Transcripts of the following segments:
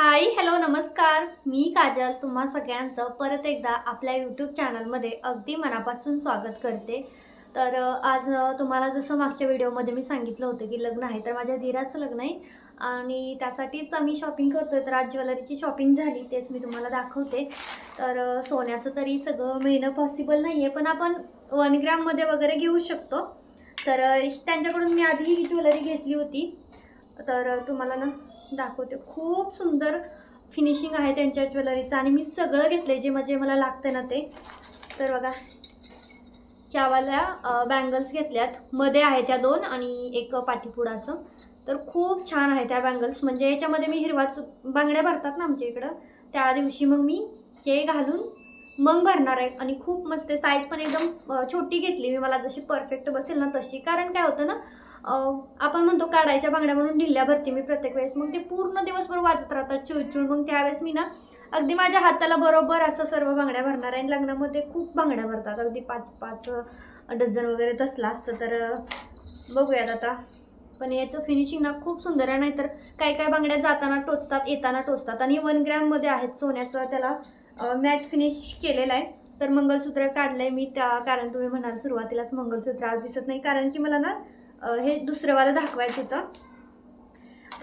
Hi hello नमस्कार. मी काजल. तुम्हा सगळ्यांचं परत एकदा आपल्या यूट्यूब चॅनलमध्ये अगदी मनापासून स्वागत करते. तर आज तुम्हाला जसं मागच्या व्हिडिओमध्ये मी सांगितलं होतं की लग्न आहे तर माझ्या धीराचं लग्न आहे. आणि त्यासाठीच आम्ही शॉपिंग करतो आहे तर आज ज्वेलरीची शॉपिंग झाली तेच मी तुम्हाला दाखवते. तर सोन्याचं तरी सगळं मिळणं पॉसिबल नाही आहे पण आपण वन ग्रॅममध्ये वगैरे घेऊ शकतो. तर त्यांच्याकडून मी आधी ही ज्वेलरी घेतली होती. तर तुम्हाला ना दाखवते. खूप सुंदर फिनिशिंग आहे त्यांच्या ज्वेलरीचं आणि मी सगळं घेतलं जे म्हणजे मला लागतं ना ते. तर बघा. ह्यावाल्या बँगल्स घेतल्यात. मध्ये आहे त्या दोन आणि एक पाठीपुढं असं. तर खूप छान आहे त्या बँगल्स म्हणजे याच्यामध्ये मी हिरवाच बांगड्या भरतात ना आमच्या इकडं. त्या दिवशी मग मी हे घालून मग भरणार आहे. आणि खूप मस्त साईज पण एकदम छोटी घेतली मी. मला जशी परफेक्ट बसेल ना तशी. कारण काय होतं ना आपण म्हणतो काढायच्या बांगड्या म्हणून ढिल्ल्या भरते मी प्रत्येक वेळेस. मग ते पूर्ण दिवसभर वाजत राहतात. चिळचिळ मग त्यावेळेस मी ना अगदी माझ्या हाताला बरोबर असं सर्व बांगड्या भरणार आहे. आणि लग्नामध्ये खूप बांगड्या भरतात. अगदी पाच पाच डझन वगैरे तसला असतं. तर बघूयात आता. पण याचं फिनिशिंग ना खूप सुंदर आहे. नाहीतर काही काही बांगड्या जाताना टोचतात येताना टोचतात. आणि वन ग्रॅममध्ये आहेत सोन्याचं. त्याला मॅट फिनिश केलेलं आहे. तर मंगळसूत्र काढलं आहे मी त्या कारण तुम्ही म्हणाल सुरुवातीलाच मंगळसूत्र आज दिसत नाही. कारण की मला ना हे दुसरंवालं दाखवायचं होतं.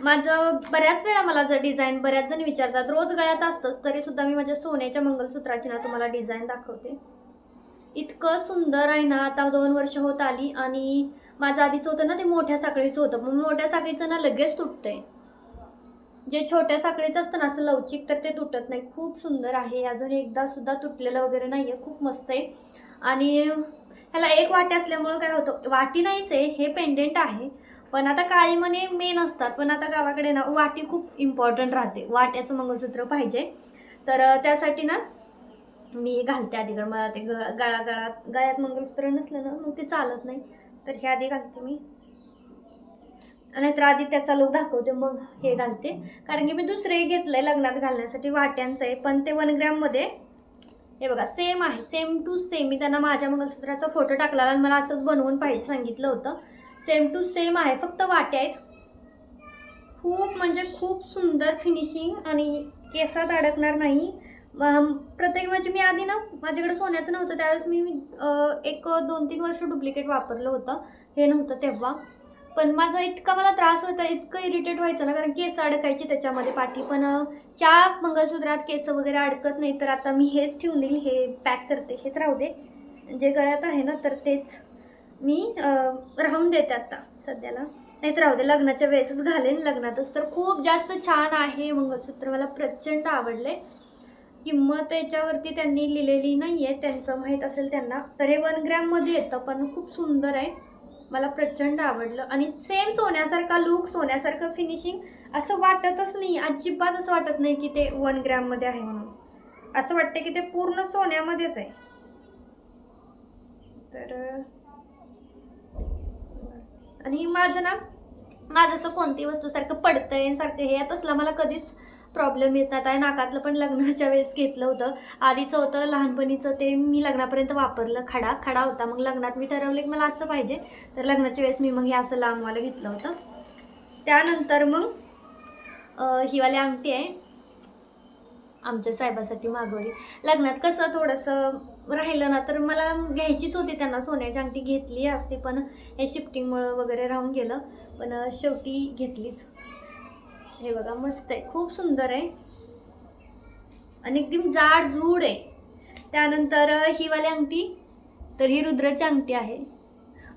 माझं बऱ्याच वेळा मला जर डिझाईन बऱ्याच जण विचारतात रोज गळ्यात असतंच तरी सुद्धा मी माझ्या सोन्याच्या मंगळसूत्राची ना तुम्हाला डिझाईन दाखवते. इतकं सुंदर आहे ना आता दोन वर्ष होत आली आणि माझं आधीच होतं ना ते मोठ्या साखळीचं होतं. मग मोठ्या साखळीचं ना लगेच तुटतंय. जे छोट्या साखळीचं असतं ना असं लवचिक तर ते तुटत नाही. खूप सुंदर आहे. अजून एकदा सुद्धा तुटलेलं वगैरे नाही आहे खूप मस्त आहे. आणि ह्याला एक वाटी असल्यामुळं काय होतं वाटी नाहीच आहे हे पेंडेंट आहे. पण आता काळी मने मेन असतात. पण आता गावाकडे ना वाटी खूप इम्पॉर्टंट राहते. वाट्याचं मंगळसूत्र पाहिजे. तर त्यासाठी ना मी घालते आधी. कारण मला ते गळा गळा गळात गळ्यात मंगळसूत्र नसलं ना मग ते चालत नाही. तर हे आधी घालते मी. नाहीतर आधी त्याचा लोक दाखवते मग हे घालते. कारण की मी दुसरे घेतलंय लग्नात घालण्यासाठी वाट्यांचं आहे. पण ते वन ग्रॅममध्ये हे बघा सेम आहे. सेम टू सेम मी त्यांना माझ्या मंगळसूत्राचा फोटो टाकला आणि मला असंच बनवून पाहिजे सांगितलं होतं. सेम टू सेम आहे. फक्त वाट्या आहेत. खूप म्हणजे खूप सुंदर फिनिशिंग आणि केसात अडकणार नाही. प्रत्येक म्हणजे मी आधी ना माझ्याकडे सोन्याचं नव्हतं. त्यावेळेस मी एक दोन तीन वर्ष डुप्लिकेट वापरलं होतं. हे नव्हतं तेव्हा. पण माझा इतका मला त्रास होता इतकं इरिटेट व्हायचं ना कारण केस अडकायची त्याच्यामध्ये पाठी. पण ह्या मंगळसूत्रात केस वगैरे अडकत नाही तर आता मी हेच ठेवून देईल हे पॅक करते हेच राहू दे. जे गळ्यात आहे ना तर तेच मी राहून देते आता सध्याला. नाहीतर राहू दे लग्नाच्या वेळेसच घालेन लग्नातच. तर खूप जास्त छान आहे मंगळसूत्र मला प्रचंड आवडले किंमत याच्यावरती त्यांनी लिहिलेली नाही आहे त्यांचं माहीत असेल त्यांना. तर हे वन ग्रॅममध्ये येतं पण खूप सुंदर आहे. मला प्रचंड आवडलं. आणि सेम सोन्यासारखा लुक सोन्यासारखं फिनिशिंग असं वाटतच नाही. अजिबात असं वाटत नाही की ते वन ग्रॅममध्ये आहे म्हणून. असं वाटतं की ते पूर्ण सोन्यामध्येच आहे. तर आणि माझं ना माझं असं कोणती वस्तू सारखं पडतंय सारखं हे तसला मला कधीच प्रॉब्लेम येतात. आहे नाकातलं पण लग्नाच्या वेळेस घेतलं होतं. आधीचं होतं लहानपणीचं ते मी लग्नापर्यंत वापरलं. खडा खडा होता. मग लग्नात मी ठरवलं की मला असं पाहिजे. तर लग्नाच्या वेळेस मी मग हे असं लांबवाला घेतलं होतं. त्यानंतर मग अं, अंगठी आहे. आमच्या साहेबासाठी मागवली. लग्नात कसं थोडंसं राहिलं ना तर मला घ्यायचीच होती त्यांना सोन्याची अंगठी. घेतली असती पण हे शिफ्टिंगमुळं वगैरे राहून गेलं. पण शेवटी घेतलीच. हे बघा मस्त आहे. खूप सुंदर आहे. आणि एकदम जाड जूड आहे. त्यानंतर ही वाली अंगठी. तर ही रुद्राची अंगठी आहे.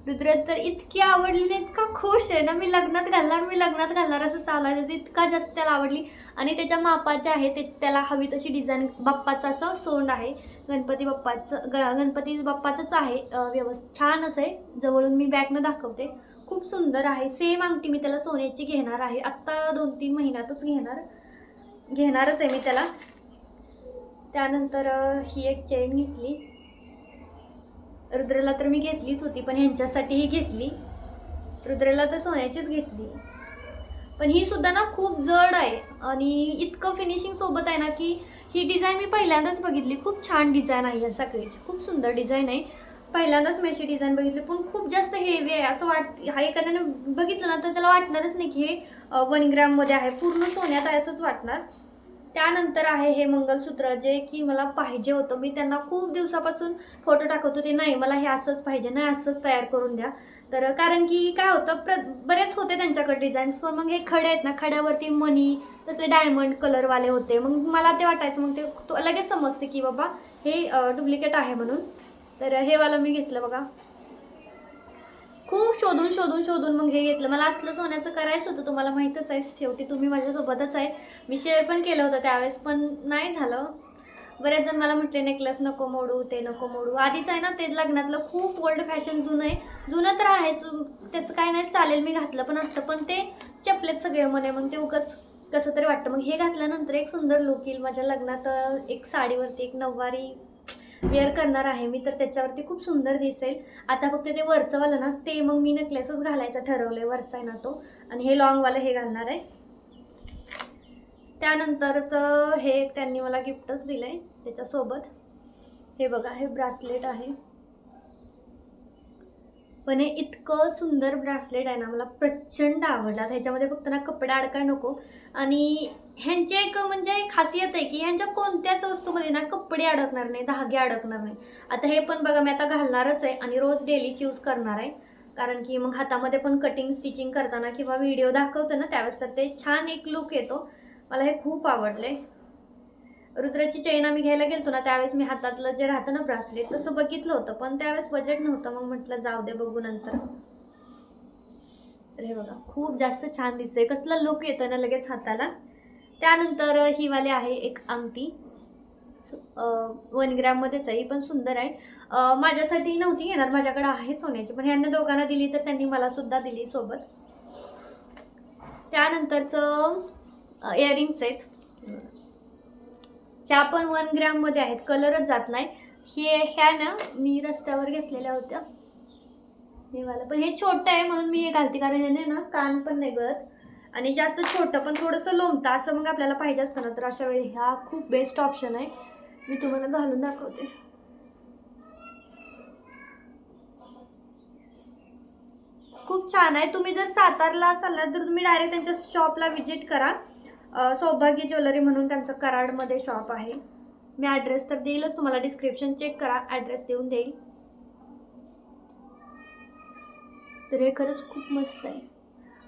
रुद्र तर इतकी आवडली इतका खुश आहे ना? मी लग्नात घालणार मी लग्नात घालणार असं चालू आहे त्याचं इतका जास्त त्याला आवडली. आणि त्याच्या मापाचे आहे ते त्याला हवी तशी डिझाईन बाप्पाचं असं सोंड आहे. गणपती बाप्पाचं ग गणपती बाप्पाचंच आहे अं, व्यवस्थित छान असं आहे. जवळून मी बॅगनं दाखवते. खूप सुंदर आहे. सेम अंगठी मी त्याला सोन्याची घेणार आहे. आत्ता दोन तीन महिन्यातच घेणार. घेणारच आहे मी त्याला. त्यानंतर ही एक चेन घेतली. रुद्रला तर मी घेतलीच होती पण ह्यांच्यासाठीही घेतली. रुद्रला तर सोन्याचीच घेतली. पण ही सुद्धा ना खूप जड आहे आणि इतकं फिनिशिंग सोबत आहे ना की ही डिझाईन मी पहिल्यांदाच बघितली. खूप छान डिझाईन आहे या सगळीची. खूप सुंदर डिझाईन आहे. पहिल्यांदाच मी अशी डिझाईन बघितली पण खूप जास्त हेवी आहे. असं वाट हा एखाद्याने बघितलं ना तर त्याला वाटणारच नाही की हे वन ग्रॅममध्ये आहे. पूर्ण सोन्यात आहे असंच वाटणार. त्यानंतर आहे हे मंगलसूत्र जे की मला पाहिजे होतं. मी त्यांना खूप दिवसापासून फोटो टाकत होते नाही मला हे असंच पाहिजे नाही असंच तयार करून द्या. तर कारण की काय होतं प्र बरेच होते त्यांच्याकडे डिझाईन पण मग हे खडे आहेत ना खड्यावरती मनी तसे डायमंड कलरवाले होते. मग मला ते वाटायचं मग ते तो लगेच समजते की बाबा हे डुप्लिकेट आहे म्हणून. तर हे वाला मी घेतलं बघा. खूप शोधून शोधून शोधून मग हे घेतलं. मला असलं सोन्याचं करायचं होतं तुम्हाला माहीतच आहे शेवटी तुम्ही माझ्यासोबतच आहे. मी शेअर पण केलं होतं त्यावेळेस पण नाही झालं. बऱ्याच जण मला म्हटले नेकलेस नको मोडू ते नको मोडू. आधीच आहे ना ते लग्नातलं खूप ओल्ड फॅशन जुनं आहे. जुनं तर आहेच त्याचं काय नाही चालेल मी घातलं पण असतं पण ते चपलेत सगळे म्हणे मग ते उगच कसं तरी वाटतं. मग हे घातल्यानंतर एक सुंदर लुक येईल. माझ्या लग्नात एक साडीवरती एक नऊवारी वेअर करणार आहे. मी तर त्याच्यावरती खूप सुंदर दिसेल. आता फक्त ते वरचंवालं ना ते मग मी नेकलेसच घालायचं ठरवलं आहे वरचा आहे ना तो. आणि हे लॉंगवालं हे घालणार आहे. त्यानंतरचं हे त्यांनी मला गिफ्टच दिलं आहे त्याच्यासोबत. हे बघा हे ब्रासलेट आहे. पण हे इतकं सुंदर ब्रासलेट आहे ना मला प्रचंड आवडला. ह्याच्यामध्ये फक्त ना कपडे अडकाय नको. आणि ह्यांची एक म्हणजे खासियत आहे की ह्यांच्या कोणत्याच वस्तूमध्ये ना कपडे अडकणार नाही धागे अडकणार नाही. आता हे पण बघा मी आता घालणारच आहे आणि रोज डेलीच यूज करणार आहे. कारण की मग हातामध्ये पण कटिंग स्टिचिंग करताना किंवा व्हिडिओ दाखवतो ना त्यावेळेस तर ते छान एक लुक येतो. मला हे खूप आवडले रुद्राची चैन आम्ही घ्यायला गेलतो ना त्यावेळेस मी हातातलं जे राहतं ना ब्रासलेट तसं बघितलं होतं पण त्यावेळेस बजेट नव्हतं मग म्हटलं जाऊ दे बघू नंतर. तर हे बघा खूप जास्त छान दिसतंय. कसला लुक येतो ना लगेच हाताला. त्यानंतर ही वाली आहे एक अंगठी. वन ग्रॅममध्येच आहे ही पण सुंदर आहे. माझ्यासाठी नव्हती घेणार माझ्याकडे आहे सोन्याची पण ह्यांना दोघांना दिली तर त्यांनी मला सुद्धा दिली सोबत. त्यानंतरचं इयरिंग्स आहेत. ह्या पण वन ग्रॅममध्ये आहेत. कलरच जात नाही. हे ह्या ना मी रस्त्यावर घेतलेल्या होत्या. वाला. पण हे छोटं आहे म्हणून मी हे घालते कारण ह्याने ना कान पण नाही गळत. आणि जास्त छोटं पण थोडंसं लोंबतं. असं मग आपल्याला पाहिजे असतं ना तर अशा वेळी ह्या खूप बेस्ट ऑप्शन आहे. मी तुम्हाला घालून दाखवते. खूप छान आहे. तुम्ही जर सातारला असाल ना तर तुम्ही डायरेक्ट त्यांच्या शॉपला व्हिजिट करा. सौभाग्य ज्वेलरी म्हणून त्यांचं कराडमध्ये शॉप आहे. मी ॲड्रेस तर देईलच तुम्हाला डिस्क्रिप्शन चेक करा ॲड्रेस देऊन देईल. तर हे खरंच खूप मस्त आहे.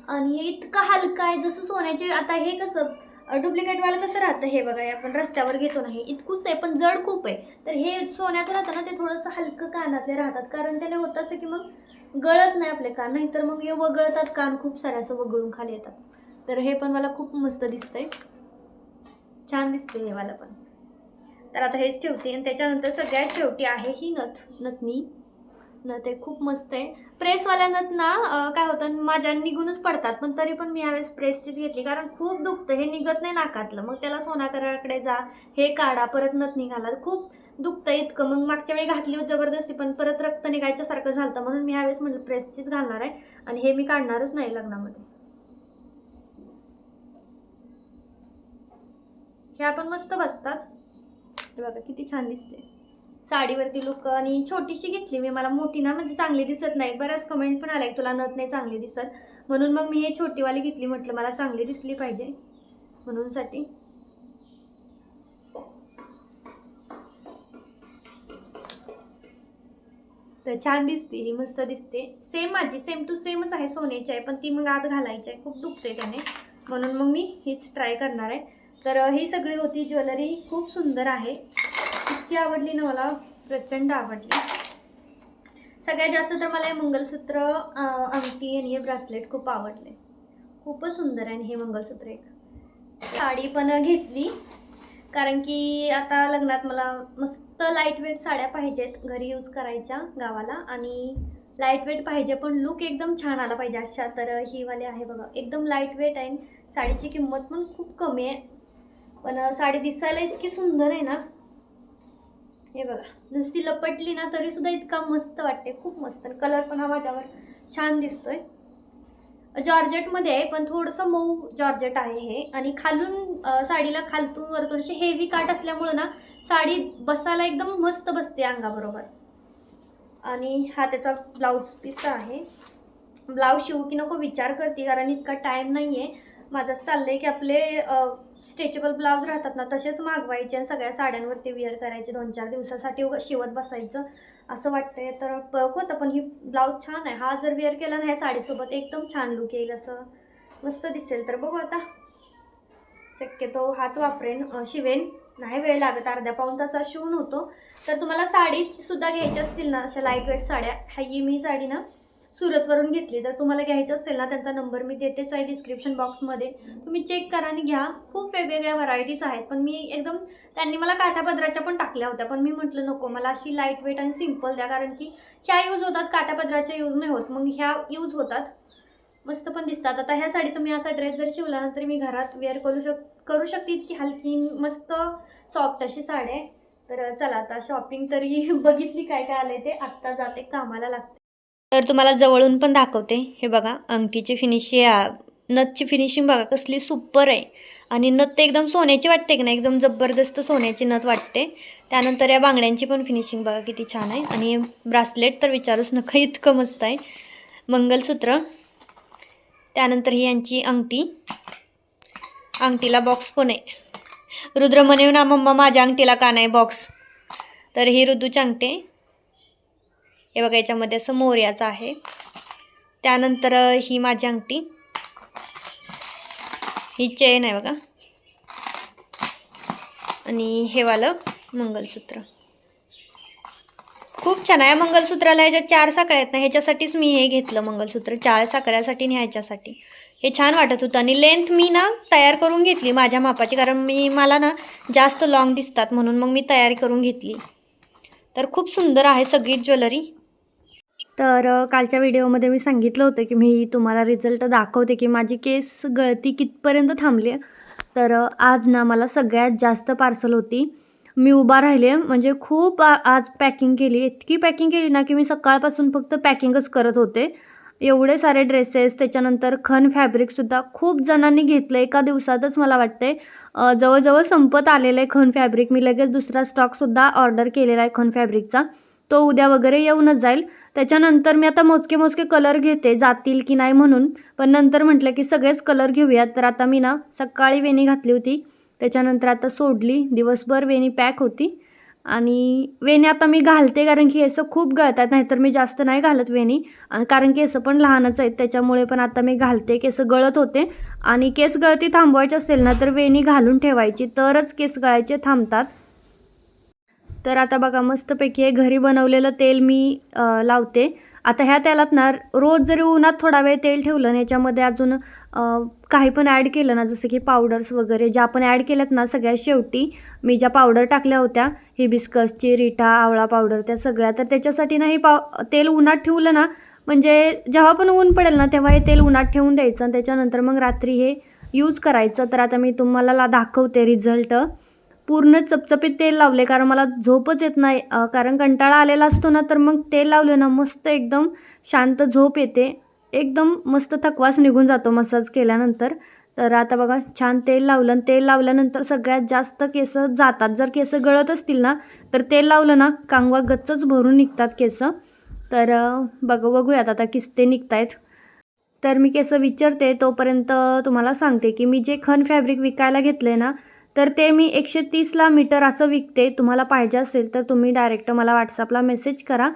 आणि हे इतकं हलकं आहे जसं सोन्याचे आता हे कसं डुप्लिकेटवालं कसं राहतं हे बघा आपण रस्त्यावर घेतो ना हे इतकूच आहे पण जड खूप आहे. तर हे सोन्याचं राहतं ना ते थोडंसं हलकं कानातले राहतात कारण त्याने होतं असं की मग गळत नाही आपले कान नाहीतर मग हे वगळतात कान खूप सारे असं वगळून खाली येतात. तर हे पण मला खूप मस्त दिसतंय. छान दिसते हे मला पण. तर आता हेच ठेवते आणि त्याच्यानंतर सगळ्यात शेवटी आहे ही नथ नथनी. नथ आहे खूप मस्त आहे. प्रेसवाल्या नथ ना काय होतं माझ्या निघूनच पडतात पण तरी पण मी यावेळेस प्रेसचीच घेतली कारण खूप दुखतं. हे निघत नाही नाकातलं. मग त्याला सोनाकराकडे जा हे काढा परत नथ निघाला. खूप दुखतं इतकं. मग मागच्या वेळी घातली होती जबरदस्ती पण परत रक्त निघायच्यासारखं झालं म्हणून मी यावेळेस म्हटलं प्रेसचीच घालणार आहे. आणि हे मी काढणारच नाही लग्नामध्ये. ह्या पण मस्त बसतात. हे बघा किती छान दिसते. साडीवरती लुक आणि छोटीशी घेतली मी मला मोठी ना म्हणजे चांगली दिसत नाही. बऱ्याच कमेंट पण आल्या तुला नथ नाही चांगली दिसत. म्हणून मग मी हे छोटीवाली घेतली म्हटलं मला चांगली दिसली पाहिजे. म्हणूनसाठी तर छान दिसते ही मस्त दिसते. सेम माझी सेम टू सेमच आहे सोन्याची आहे पण ती मग आत घालायची आहे. खूप दुखते त्याने. म्हणून मग मी हीच ट्राय करणार आहे. तर ही सगळी होती ज्वेलरी. खूप सुंदर आहे. इतकी आवडली ना मला. प्रचंड आवडली. सगळ्यात जास्त तर मला हे मंगलसूत्र अंगठी आणि हे ब्रासलेट खूप आवडले. खूपच सुंदर आहे आणि हे मंगलसूत्र एक. साडी पण घेतली. कारण की आता लग्नात मला मस्त लाइट वेट साड्या पाहिजेत घरी यूज करायच्या गावाला. आणि लाइट वेट पाहिजे पण लुक एकदम छान आला पाहिजे अशा तर हीवाले आहे बघा. एकदम लाइट वेट आहे साडीची किंमत पण खूप कमी आहे. पण साडी दिसायला इतकी सुंदर आहे ना. हे बघा नुसती लपटली ना तरी सुद्धा इतका मस्त वाटते. खूप मस्त. कलर पण हा माझ्यावर छान दिसतोय. जॉर्जेटमध्ये आहे पण थोडंसं मऊ जॉर्जेट आहे हे. आणि खालून साडीला खालतून वरतून अशी हेवी काट असल्यामुळं ना साडी बसायला एकदम मस्त बसते अंगाबरोबर. आणि हा त्याचा ब्लाऊज पीस आहे. ब्लाऊज शिवू की नको विचार करते कारण इतका टाईम नाही आहे माझं चाललं आहे की आपले स्ट्रेचेबल ब्लाऊज राहतात ना तसेच मागवायचे आणि सगळ्या साड्यांवरती वेअर करायचे दोन चार दिवसासाठी उगा शिवत बसायचं असं वाटतंय. तर बघू होतं पण ही ब्लाऊज छान आहे. हा जर वेअर केला ना ह्या साडीसोबत एकदम छान लुक येईल असं. मस्त दिसेल. तर बघू आता. शक्यतो हाच वापरेन शिवेन. नाही वेळ लागत अर्ध्या पाऊन तासात शिवून होतो. तर तुम्हाला साडीसुद्धा घ्यायची असतील ना अशा लाइट वेट साड्या ही मी साडी ना सुरतवरून घेतली. तर तुम्हाला घ्यायचं असेल ना त्यांचा नंबर मी देतेच आहे डिस्क्रिप्शन बॉक्समध्ये तुम्ही चेक करा आणि घ्या. खूप वेगवेगळ्या व्हरायटीज आहेत. पण मी एकदम त्यांनी मला काठापदराच्या पण टाकल्या होत्या. पण मी म्हटलं नको मला अशी लाइट वेट आणि सिंपल द्या. कारण की ह्या यूज होतात काठापदराच्या यूज नाही होत. मग ह्या यूज होतात. मस्त पण दिसतात. आता ह्या साडीचा मी असा ड्रेस जर शिवला ना तरी मी घरात वेअर करू शक करू शकते इतकी हलकी मस्त सॉफ्ट अशी साडी आहे. तर चला आता शॉपिंग तरी बघितली काय काय आलंय ते. आत्ता जाते कामाला लागते. तर तुम्हाला जवळून पण दाखवते. हे बघा अंगठीची फिनिशिंग नथची फिनिशिंग बघा कसली सुपर आहे. आणि नथ तर एकदम सोन्याची वाटते की नाही? एकदम जबरदस्त सोन्याची नथ वाटते. त्यानंतर या बांगड्यांची पण फिनिशिंग बघा किती छान आहे. आणि ब्रासलेट तर विचारूच नका इतकं मस्त आहे. मंगलसूत्र. त्यानंतर ही यांची अंगठी. अंगठीला बॉक्स पण आहे. रुद्र म्हणे ना मम्मा माझ्या अंगठीला का नाही बॉक्स तर ही ऋतूची अंगठी हे बघा याच्यामध्ये असं मोर्याचं आहे. त्यानंतर ही माझी अंगठी. ही चेन आहे बघा. आणि हे वालं मंगलसूत्र. खूप छान आहे. मंगलसूत्राला ह्याच्यात चार साखळ्या आहेत ना ह्याच्यासाठीच मी हे घेतलं मंगलसूत्र. चार साखळ्यासाठी आणि ह्याच्यासाठी. हे छान वाटत होतं. आणि लेंथ मी ना तयार करून घेतली माझ्या मापाची. कारण मी मला ना जास्त लॉंग दिसतात म्हणून मग मी तयारी करून घेतली. तर खूप सुंदर आहे सगळी ज्वेलरी. तर कालच्या व्हिडिओमध्ये मी सांगितलं होतं की मी तुम्हाला रिझल्ट दाखवते की माझी केस गळती कितपर्यंत थांबली आहे. तर आज ना मला सगळ्यात जास्त पार्सल होती. मी उभा राहिले म्हणजे खूप आज पॅकिंग केली. इतकी पॅकिंग केली ना की मी सकाळपासून फक्त पॅकिंगच करत होते. एवढे सारे ड्रेसेस त्याच्यानंतर खन फॅब्रिकसुद्धा खूप जणांनी घेतलं. एका दिवसातच मला वाटते जवळजवळ संपत आलेलं आहे खन फॅब्रिक. मी लगेच दुसरा स्टॉकसुद्धा ऑर्डर केलेला आहे खन फॅब्रिकचा. तो उद्या वगैरे येऊनच जाईल. त्याच्यानंतर मी आता मोजके मोजके कलर घेते जातील की नाही म्हणून. पण नंतर म्हटलं की सगळेच कलर घेऊयात. तर आता मी ना सकाळी वेणी घातली होती. त्याच्यानंतर आता सोडली. दिवसभर वेणी पॅक होती. आणि वेणी आता मी घालते कारण की असं खूप गळतात. नाहीतर मी जास्त नाही घालत वेणी. कारण कारण असं पण लहानच आहेत. त्याच्यामुळे पण आता मी घालते. केस गळत होते. आणि केस गळती थांबवायची असेल ना तर वेणी घालून ठेवायची. तरच केस गळायचे थांबतात. तर आता बघा मस्तपैकी हे घरी बनवलेलं तेल मी लावते. आता ह्या तेलात ना रोज जरी उन्हात थोडा वेळ तेल ठेवलं आणि याच्यामध्ये अजून काही पण ॲड केलं ना जसं की पावडर्स वगैरे ज्या आपण ॲड केल्यात ना सगळ्या शेवटी मी ज्या पावडर टाकल्या होत्या हिबिस्कसची रिटा आवळा पावडर त्या सगळ्या तर त्याच्यासाठी ना हे पाव तेल उन्हात ठेवलं ना म्हणजे जेव्हा पण ऊन पडेल ना तेव्हा हे तेल उन्हात ठेवून द्यायचं आणि त्याच्यानंतर मग रात्री हे यूज करायचं. तर आता मी तुम्हाला ला दाखवते रिझल्ट पूर्ण चपचपीत तेल लावले कारण मला झोपच येत नाही. कारण कंटाळा आलेला असतो ना तर मग तेल लावले ना मस्त एकदम शांत झोप येते. एकदम मस्त थकवास निघून जातो मसाज केल्यानंतर. तर आता बघा छान तेल लावलं आणि तेल लावल्यानंतर सगळ्यात जास्त केस जातात. जर केस गळत असतील ना तर तेल लावलं ना कांगवा गच्चच भरून निघतात केस. तर बघ बघूयात आता किस्ते निघत आहेत तर मी केस विचारते तोपर्यंत तुम्हाला सांगते की मी जे खन फॅब्रिक विकायला घेतले ना तर ते मी एकशे तीसला मीटर असं विकते. तुम्हाला पाहिजे असेल तर तुम्ही डायरेक्ट मला व्हॉट्सअपला मेसेज करा.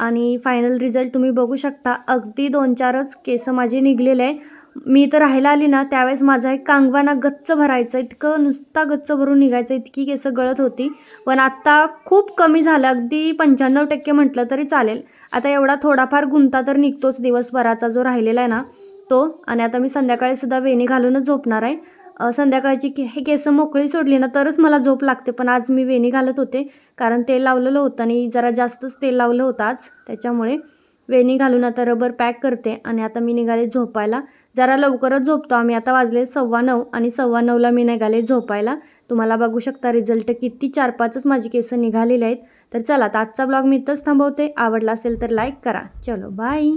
आणि फायनल रिझल्ट तुम्ही बघू शकता. अगदी दोन चारच केस माझे निघलेले आहे. मी तर राहायला आली ना त्यावेळेस माझा एक कांगवाना गच्च भरायचं. इतकं नुसता गच्च भरून निघायचं. इतकी केसं गळत होती. पण आत्ता खूप कमी झालं. अगदी पंच्याण्णव टक्के म्हटलं तरी चालेल. आता एवढा थोडाफार गुंता तर निघतोच. दिवसभराचा जो राहिलेला आहे ना तो. आणि आता मी संध्याकाळीसुद्धा वेणी घालूनच झोपणार आहे. संध्याकाळची के हे केस मोकळी सोडली ना तरच मला झोप लागते. पण आज मी वेणी घालत होते कारण तेल लावलेलं होतं आणि जरा जास्तच तेल लावलं होतं आज. त्याच्यामुळे वेणी घालून आता रबर पॅक करते आणि आता मी निघाले झोपायला. जरा लवकरच झोपतो आम्ही. आता वाजले सव्वा नऊ आणि सव्वा नऊला मी निघाले झोपायला. तुम्हाला बघू शकता रिझल्ट किती चार पाचच माझी केसं निघालेले आहेत. तर चला आजचा ब्लॉग मी इथंच थांबवते. आवडला असेल तर लाईक करा. चलो बाय.